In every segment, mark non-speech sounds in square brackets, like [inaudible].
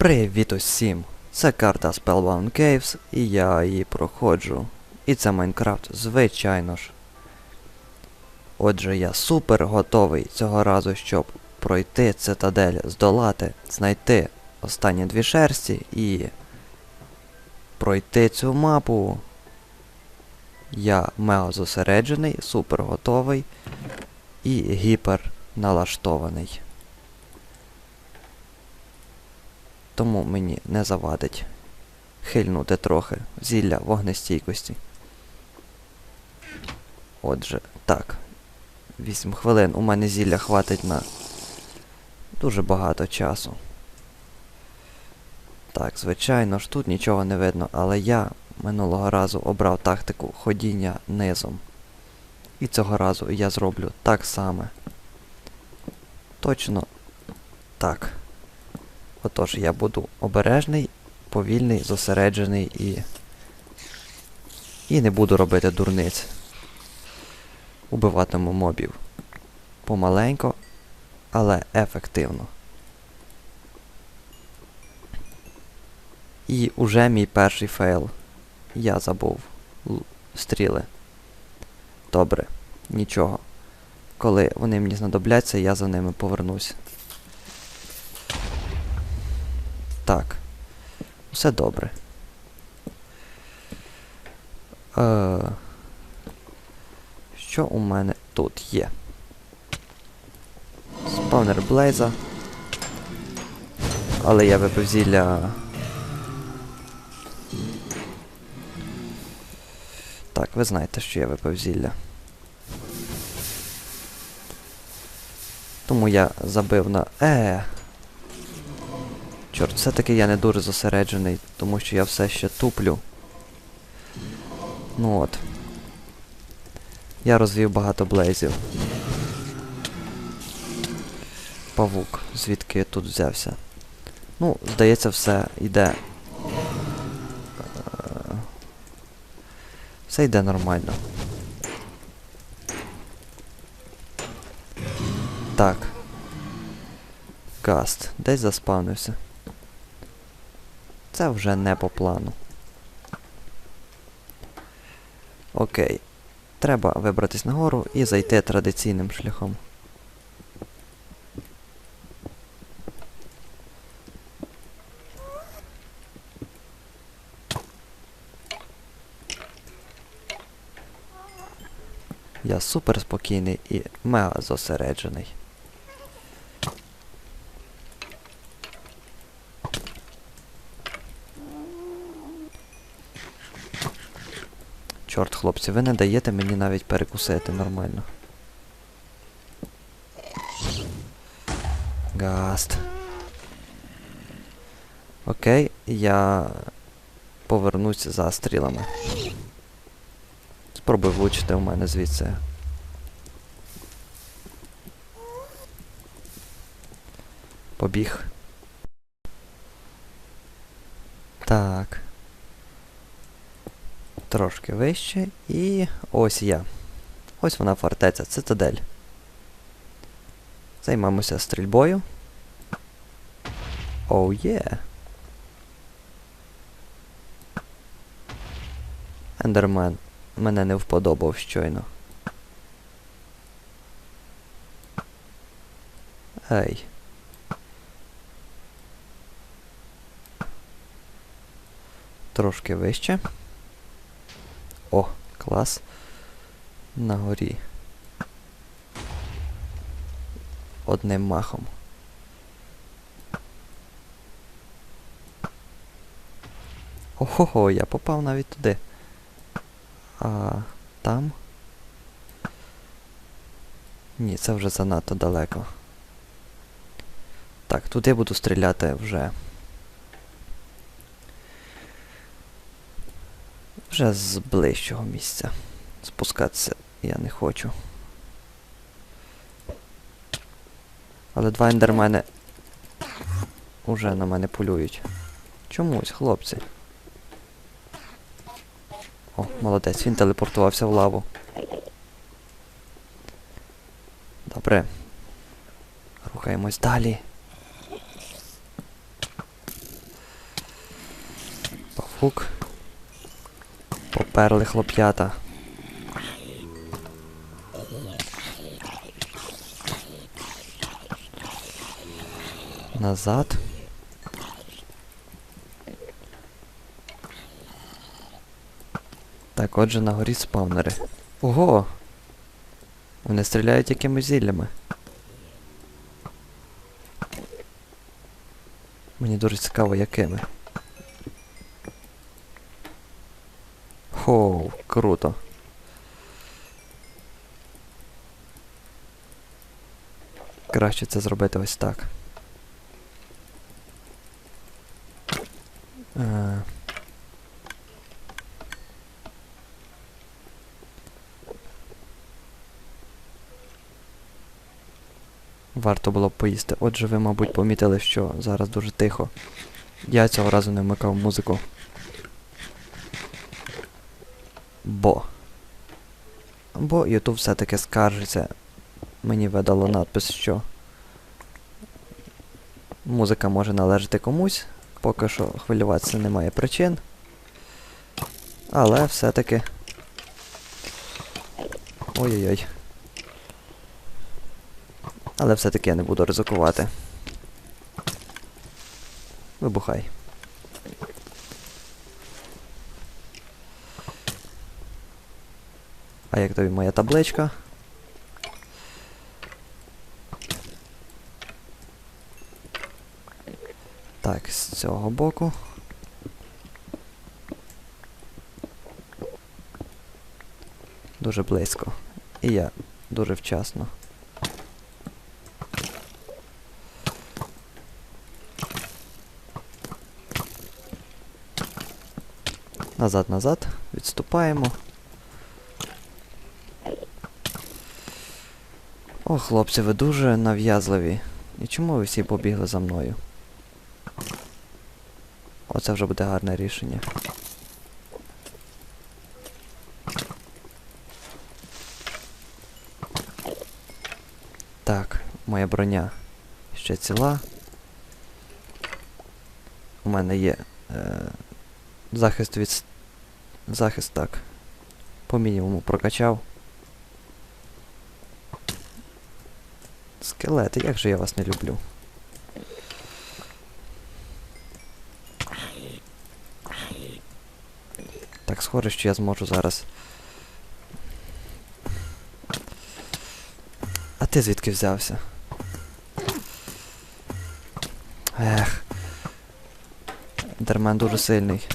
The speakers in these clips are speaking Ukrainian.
Привіт усім! Це карта Spellbound Caves, і я її проходжу. І це Майнкрафт, звичайно ж. Отже, я супер готовий цього разу, щоб пройти цитадель, здолати, знайти останні дві шерсті і пройти цю мапу. Я мега зосереджений, супер готовий і гіпер налаштований. Тому мені не завадить хильнути трохи зілля вогнестійкості. Отже, так. 8 хвилин у мене зілля хватить на дуже багато часу. Так, звичайно ж, тут нічого не видно, але я минулого разу обрав тактику ходіння низом. І цього разу я зроблю так саме. Точно так. Отож, я буду обережний, повільний, зосереджений і. І не буду робити дурниць. Убиватиму мобів. Помаленько, але ефективно. І уже мій перший фейл. Я забув стріли. Добре, нічого. Коли вони мені знадобляться, я за ними повернусь. Так. Все добре. Е, що у мене тут є? Спавнер Блейза. Але я випив зілля. Так, ви знаєте, що я випив зілля. Тому я забив на. Е. Чорт, все-таки я не дуже зосереджений, тому що я все ще туплю. Ну от. Я розвів багато блейзів. Павук, звідки я тут взявся. Ну, здається, все йде. Все йде нормально. Так. Гаст, десь заспавнився. Це вже не по плану. Окей. Треба вибратись нагору і зайти традиційним шляхом. Я супер спокійний і мега зосереджений. Чорт, хлопці, ви не даєте мені навіть перекусити нормально. Гаст. Окей, я повернусь за стрілами. Спробуй влучити в мене звідси. Побіг. Так. Трошки вище і ось я. Ось вона фортеця, цитадель. Займемося стрільбою. Оу є. Ендермен мене не вподобав щойно. Ей. Трошки вище. О, клас. На горі. Одним махом. Ого, я попав навіть туди. А там? Ні, це вже занадто далеко. Так, тут я буду стріляти вже. Вже з ближчого місця. Спускатися я не хочу. Але два ендермени уже на мене полюють. Чомусь, хлопці. О, молодець, він телепортувався в лаву. Добре. Рухаємось далі. Хук. Поперли хлоп'ята. Назад. Так, отже, на горі спавнери. Ого! Вони стріляють якимись зіллями. Мені дуже цікаво, якими. Хоу, круто. Краще це зробити ось так. Е, Варто було б поїсти. Отже, ви, мабуть, помітили, що зараз дуже тихо. Я цього разу не вмикав музику. Бо. Бо YouTube все-таки скаржиться. Мені видало надпис, що музика може належати комусь. Поки що хвилюватися немає причин. Але все-таки. Ой-ой-ой. Але все-таки я не буду ризикувати. Вибухай. А як тобі моя табличка? Так, з цього боку. Дуже близько. І я дуже вчасно. Назад, назад. Відступаємо. О, хлопці, ви дуже нав'язливі. І чому ви всі побігли за мною? Оце вже буде гарне рішення. Так, моя броня ще ціла. У мене є е, захист від... Захист так. По мінімуму прокачав. Скелети, як же я вас не люблю. Так, схоже, що я зможу зараз. А ти звідки взявся? Ех. Дермен дуже сильний.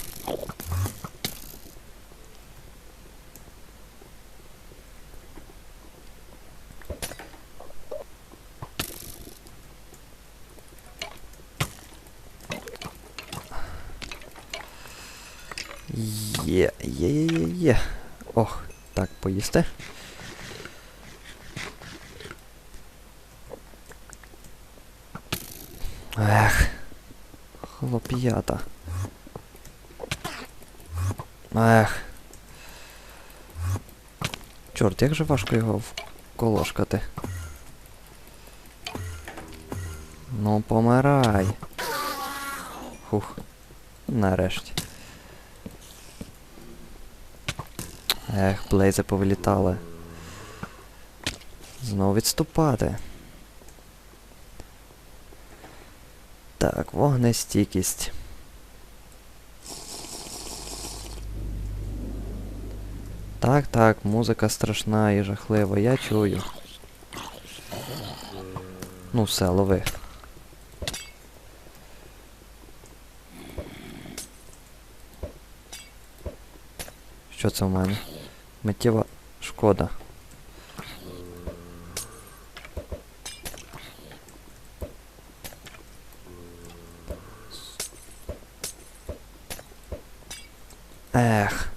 Є, є, є, є, є. Ох, так, поїсти. Ех. Хлоп'ята. Ех. Чорт, як же важко його вколошкати. Ну, помирай. Хух. Нарешті. Ех, блейзи повилітали. Знову відступати. Так, вогнестійкість. Так, так, музика страшна і жахлива, я чую. Ну все, лови. Що це в мене? Миттєва шкода. Ех.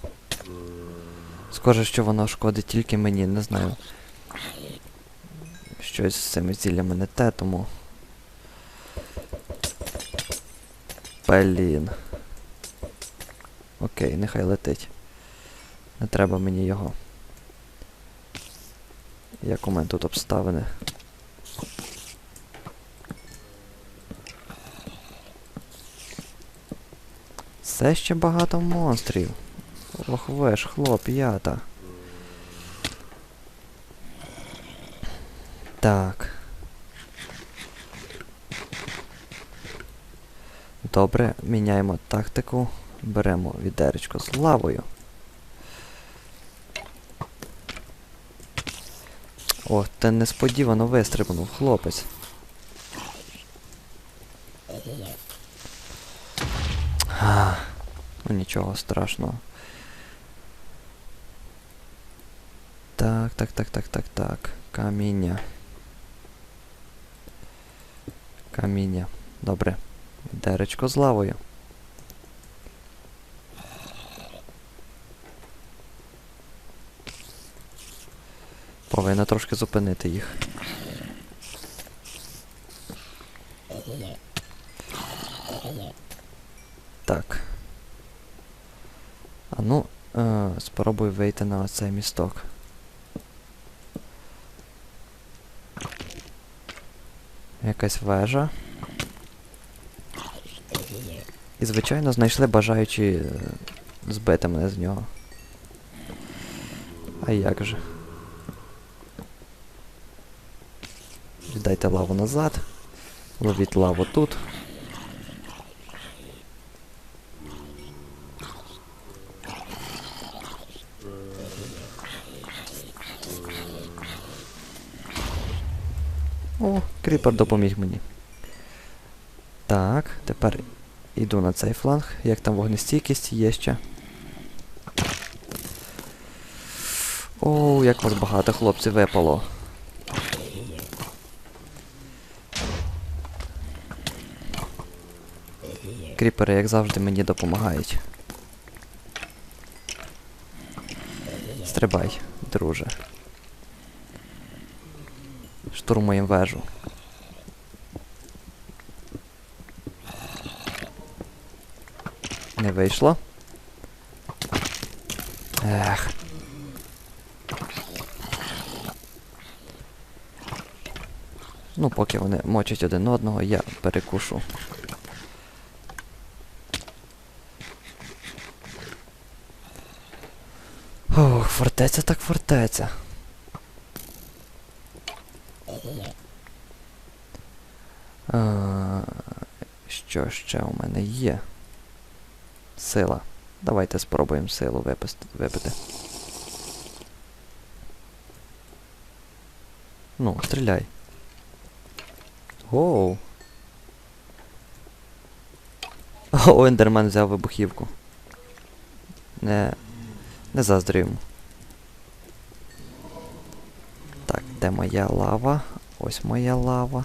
Схоже, що воно шкодить тільки мені, не знаю. Щось з цими зіллями не те, тому. Блін. Окей, нехай летить. Не треба мені його. Як у мене тут обставини? Все ще багато монстрів. Ох ви ж, хлоп'ята. Так. Добре, міняємо тактику. Беремо відеречко з лавою. Ох, ти несподівано вистрибнув, хлопець. А, ну нічого страшного. Так, так, так, так, так, так. Каміння. Каміння. Добре. Деречко з лавою. Повинна трошки зупинити їх. Так. А ну, е, спробуй вийти на оцей місток. Якась вежа. І, звичайно, знайшли бажаючі е, збити мене з нього. А як же? Віддайте лаву назад. Ловіть лаву тут. Кріпер допоміг мені. Так, тепер йду на цей фланг. Як там вогнестійкість є ще. Оу, як вас багато хлопців випало. Кріпери, як завжди, мені допомагають. Стрибай, друже. Штурмуємо вежу. Вийшло. Ех. Ну, поки вони мочать один одного, я перекушу. Ох, фортеця так фортеця. А, що ще у мене є? Сила. Давайте спробуємо силу випити. Ну, стріляй. Оу. О, Ендермен взяв вибухівку. Не. Не заздрю йому. Так, де моя лава? Ось моя лава.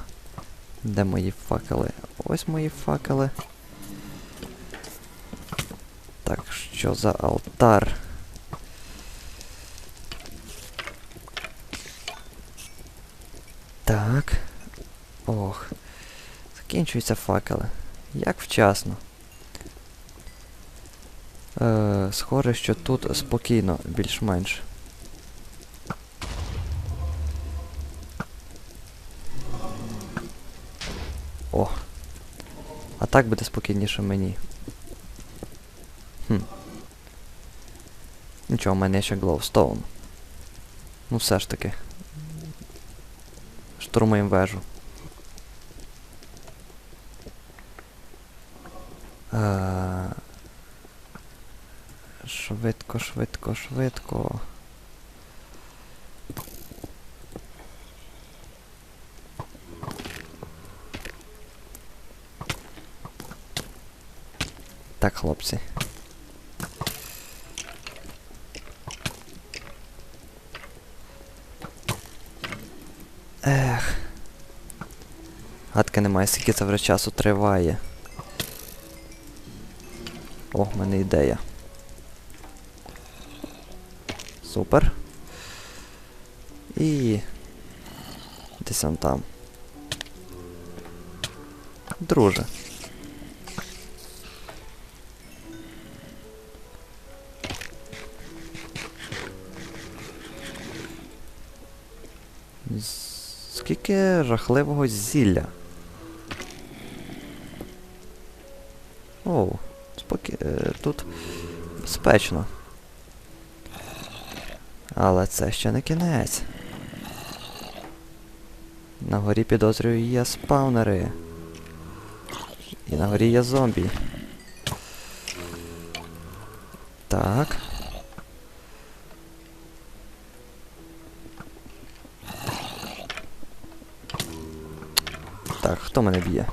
Де мої факели? Ось мої факели. Так, що за алтар? Так. Ох. Закінчуються факели. Як вчасно. Е, схоже, що тут спокійно, більш-менш. О. А так буде спокійніше мені. Хм. Нічого, в мене ще Glowstone. Ну все ж таки. Штурмуємо вежу. Е, Швидко, швидко, швидко. Так, хлопці. Ех. Гадки немає, скільки це вже часу триває. О, в мене ідея. Супер. І... Десь он там. Друже. Скільки жахливого зілля. Безпечно. Але це ще не кінець. На горі підозрюю є спаунери. І на горі є зомбі. Так. Так, хто мене б'є?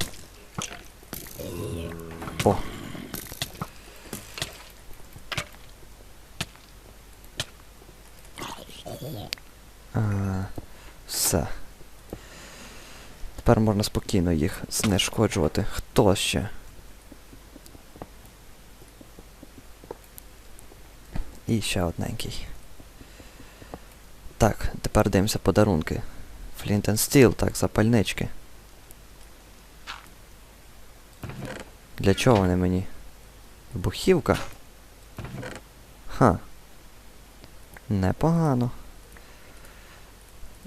О. А, все. Тепер можна спокійно їх знешкоджувати. Хто ще? І ще одненький. Так, тепер дивимося подарунки. Flint and Steel, так, запальнички. Для чого вони мені? Вибухівка? Ха. Непогано.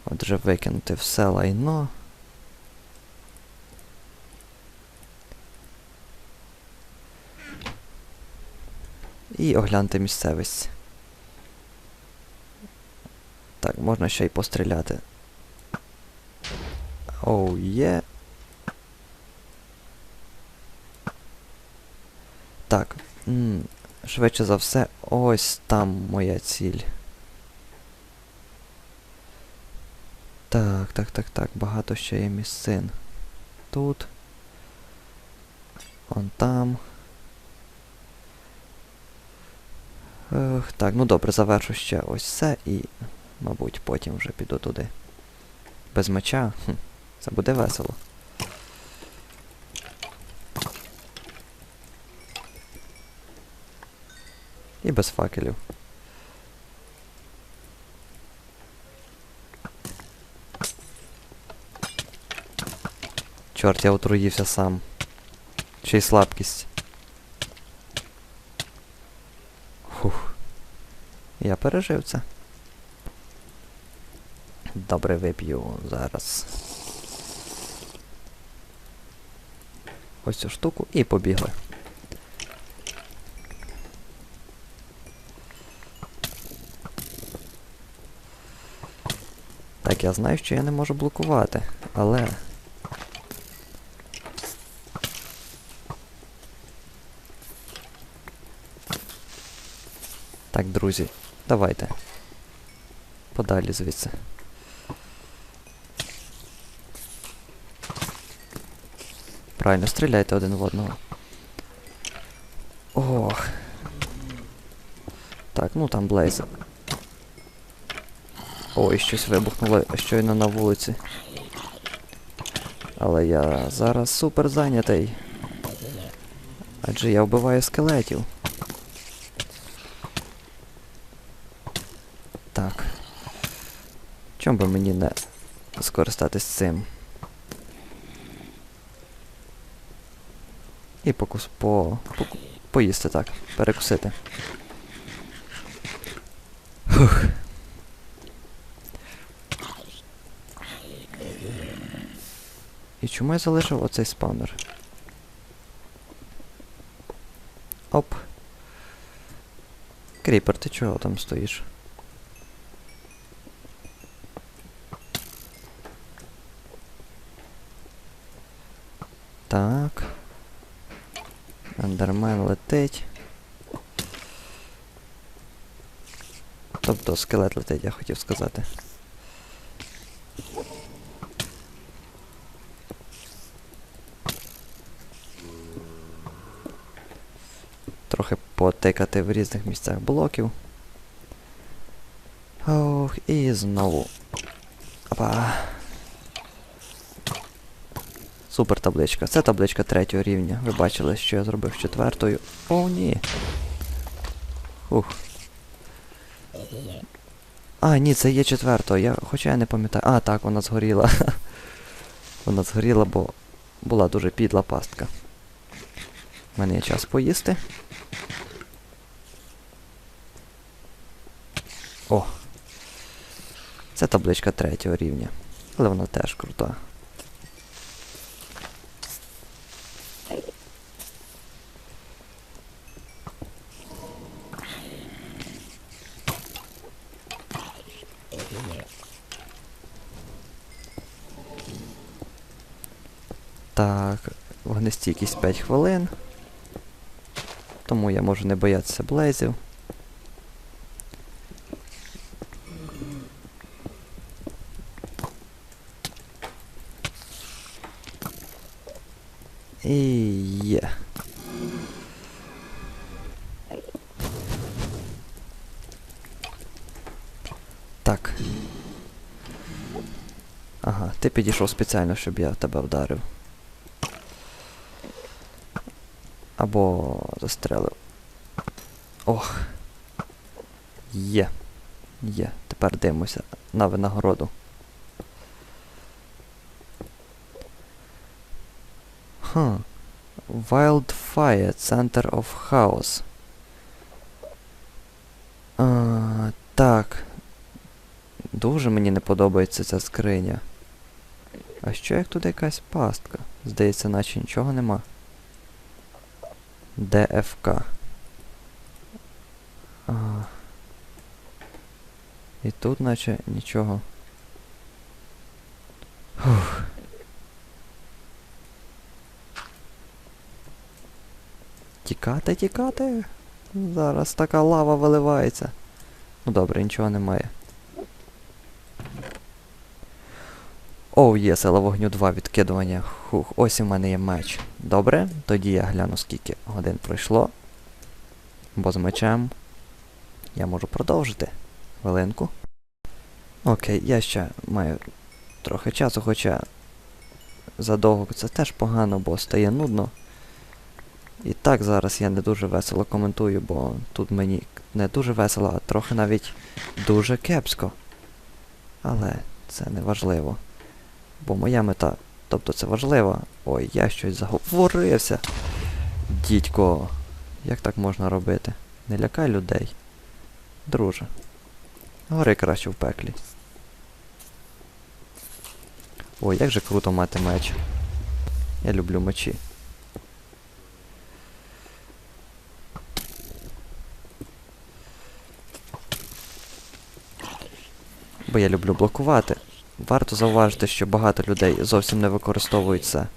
Отже, викинути все лайно. І оглянути місцевість. Так, можна ще й постріляти. Оу, є. Так. м, Швидше за все, ось там моя ціль. Так, так, так, так, багато ще є місцин. Тут. Он там. Ех, так, ну добре, завершу ще ось це і, мабуть, потім вже піду туди. Без меча? Хм, це буде весело. І без факелів. Чорт, я отруївся сам. Ще й слабкість. Фух. Я пережив це. Добре вип'ю зараз. Ось цю штуку і побігли. Так, я знаю, що я не можу блокувати, але. Так, друзі, давайте. Подалі звідси. Правильно, стріляйте один в одного. Ох. Так, ну там Блейз. Ой, щось вибухнуло щойно на вулиці. Але я зараз супер зайнятий. Адже я вбиваю скелетів. Так. Чом би мені не скористатись цим? І покус по, по поїсти так, перекусити. Фух. І чому я залишив оцей спавнер? Оп. Кріпер, ти чого там стоїш? Так. Ендермен летить. Тобто скелет летить, я хотів сказати. Трохи потикати в різних місцях блоків. Ох, і знову. Опа. Супер табличка. Це табличка третього рівня. Ви бачили, що я зробив четвертою. О, ні. Ух. А, ні, це є четвертого. Я, Хоча я не пам'ятаю. А, так, вона згоріла. [laughs] вона згоріла, бо була дуже підла пастка. У мене є час поїсти. О! Це табличка третього рівня. Але вона теж крута. Так, вогнестійкість 5 хвилин. Тому я можу не боятися блейзів. І є. Так. Ага, ти підійшов спеціально, щоб я тебе вдарив. Або застрелив. Ох. Є. Є. Тепер дивимося на винагороду. Хм. Wildfire Center of Chaos. А, так. Дуже мені не подобається ця скриня. А що як тут якась пастка? Здається, наче нічого нема. ДФК. А. І тут наче нічого. Фух. Тікати, тікати. Зараз така лава виливається. Ну добре, нічого немає. Оу, є сила вогню 2 відкидування. Хух, ось у мене є меч. Добре, тоді я гляну, скільки годин пройшло. Бо з мечем я можу продовжити. Хвилинку. Окей, я ще маю трохи часу, хоча задовго це теж погано, бо стає нудно. І так зараз я не дуже весело коментую, бо тут мені не дуже весело, а трохи навіть дуже кепсько. Але це не важливо. Бо моя мета, тобто це важливо. Ой, я щось заговорився. Дідько, як так можна робити? Не лякай людей. Друже. Гори краще в пеклі. Ой, як же круто мати меч. Я люблю мечі. Бо я люблю блокувати. Варто зауважити, що багато людей зовсім не використовують це.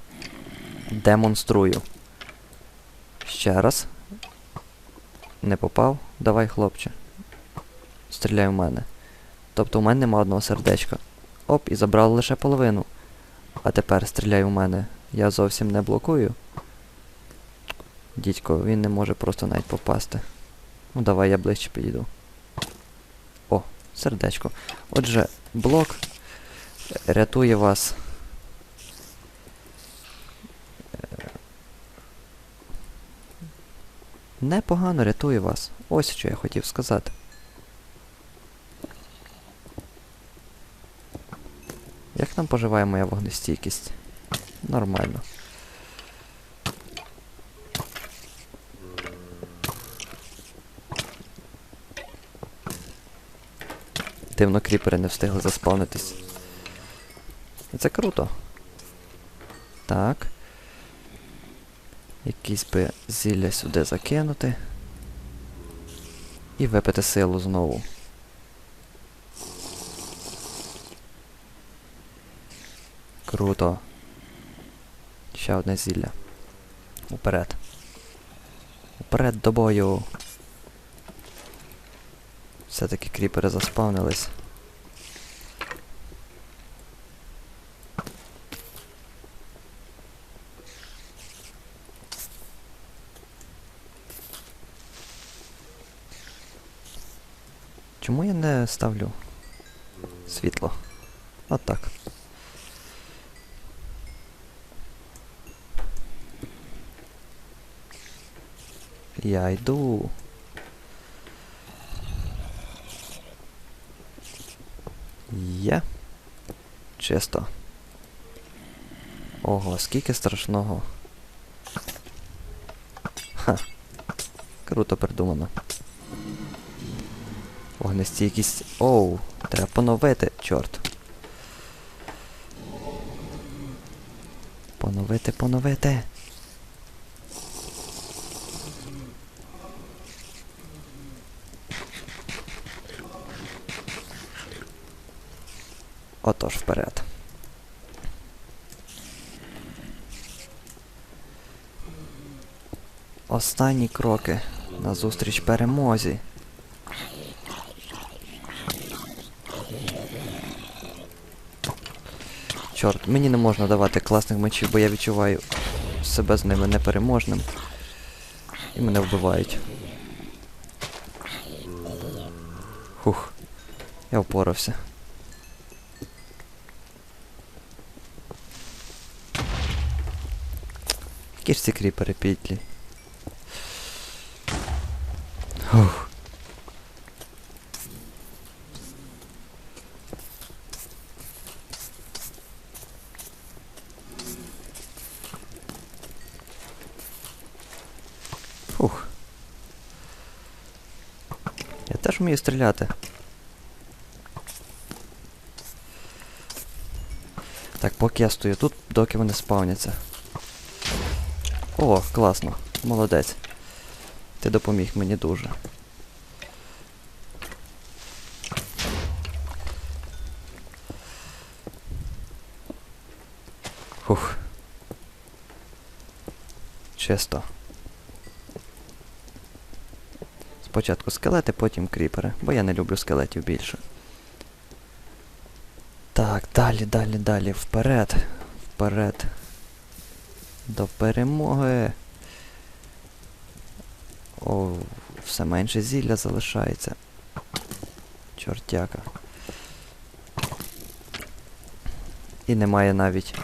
Демонструю. Ще раз. Не попав? Давай, хлопче. Стріляй в мене. Тобто у мене нема одного сердечка. Оп, і забрали лише половину. А тепер стріляй у мене. Я зовсім не блокую. Дідько, він не може просто навіть попасти. Ну давай я ближче підійду. О, сердечко. Отже, блок рятує вас. Е, Непогано рятує вас. Ось що я хотів сказати. Як нам поживає моя вогнестійкість? Нормально. Дивно кріпери не встигли заспавнитись. Це круто. Так. Якісь би зілля сюди закинути. І випити силу знову. Круто. Ще одне зілля. Уперед. Уперед до бою. Все-таки кріпери заспавнились. Чому я не ставлю світло? От так. Я йду. Є. Чисто. Ого, скільки страшного. Ха. Круто придумано наявності. Оу, треба поновити, чорт. Поновити, поновити. Отож вперед. Останні кроки назустріч перемозі. Чорт, мені не можна давати класних мечів, бо я відчуваю себе з ними непереможним. І мене вбивають. Хух. Я впорався. Які ж ці кріпери підлі. Хух. Фух. Я теж вмію стріляти. Так, поки я стою тут, доки вони спавняться. О, класно. Молодець. Ти допоміг мені дуже. Фух. Чисто. Спочатку скелети, потім кріпери, бо я не люблю скелетів більше. Так, далі, далі, далі, вперед. Вперед. До перемоги. О, все менше зілля залишається. Чортяка. І немає навіть.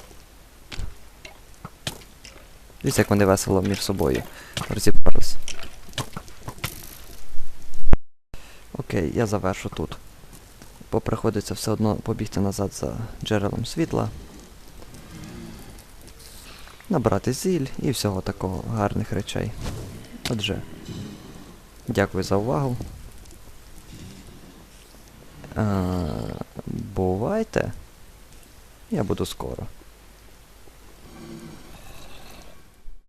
Дивіться, як вони весело між собою Окей, я завершу тут. Бо приходиться все одно побігти назад за джерелом світла. Набрати зіль і всього такого гарних речей. Отже, дякую за увагу. Е, бувайте. Я буду скоро.